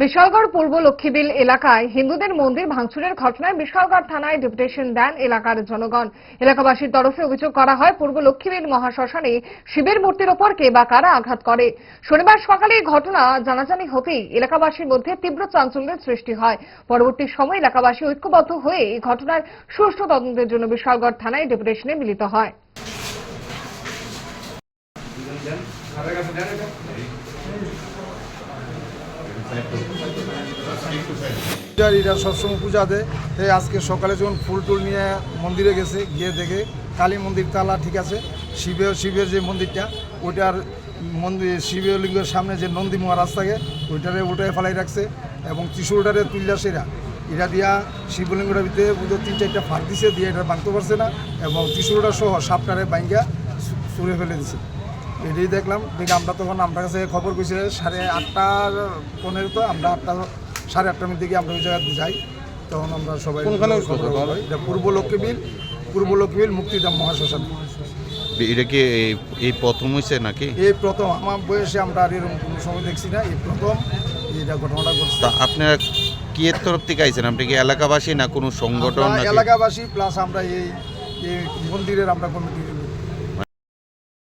বিশালগড় পূর্ব লক্ষ্মীবিল এলাকায় হিন্দুদের মন্দির ভাঙচুরের ঘটনায় বিশালগড় থানায় ডেপুটেশন দেন এলাকার জনগণ এলাকাবাসীর তরফে অভিযোগ করা হয় পূর্ব লক্ষ্মীবিল মহাশ্মশানে শিবের মূর্তির ওপর কে বা কারা আঘাত করে শনিবার সকালে এই ঘটনা জানাজানি হতেই এলাকাবাসীর মধ্যে তীব্র চাঞ্চল্যের সৃষ্টি হয় পরবর্তী সময় এলাকাবাসী ঐক্যবদ্ধ হয়ে এই ঘটনার সুষ্ঠু তদন্তের জন্য বিশালগড় থানায় ডেপুটেশনে মিলিত হয় পূজার এরা সবসময় পূজা দেয়। আজকে সকালে যখন ফুল টুল নিয়ে মন্দিরে গেছে, গিয়ে দেখে কালী মন্দির তালা ঠিক আছে। শিবের শিবের যে মন্দিরটা, ওইটার মন্দির শিবলিঙ্গের সামনে যে নন্দী মহারাজ থাকে, ওইটারে ওটায় ফেলাই রাখছে এবং ত্রিশুলটারে তুললা সেরা। এরা দিয়া শিবলিঙ্গটার ভিতরে বুধ তিন, চারটা ফাঁক দিছে, দিয়ে এটা ভাঙতে পারছে না এবং ত্রিশুলটা সহ সাপটারে বাইঙ্গা ছুঁড়ে ফেলে দিছে। এটাই দেখলাম দেখে আমরা তখন আমার কাছে খবর কইছে সাড়ে আটটার পনেরো তো আমরা আটটা সাড়ে আটটার মধ্যে গিয়ে আমরা ওই জায়গাতে যাই। তখন আমরা সবাই। এটা পূর্ব লক্ষ্মীবিল পূর্ব লক্ষ্মীবিল মুক্তিধাম মহাশ্মশান। এটা কি এই- এই প্রথম হয়েছে নাকি? এই প্রথম আমার বয়সে আমরা আর এরকম কোনো সময় দেখছি না এই প্রথম এটা ঘটনাটা ঘটছে। তা আপনারা কি এর তরফ থেকে আইছেন? আপনি কি এলাকাবাসী না কোনো সংগঠন এলাকাবাসী প্লাস আমরা এই এই মন্দিরের আমরা কমিটির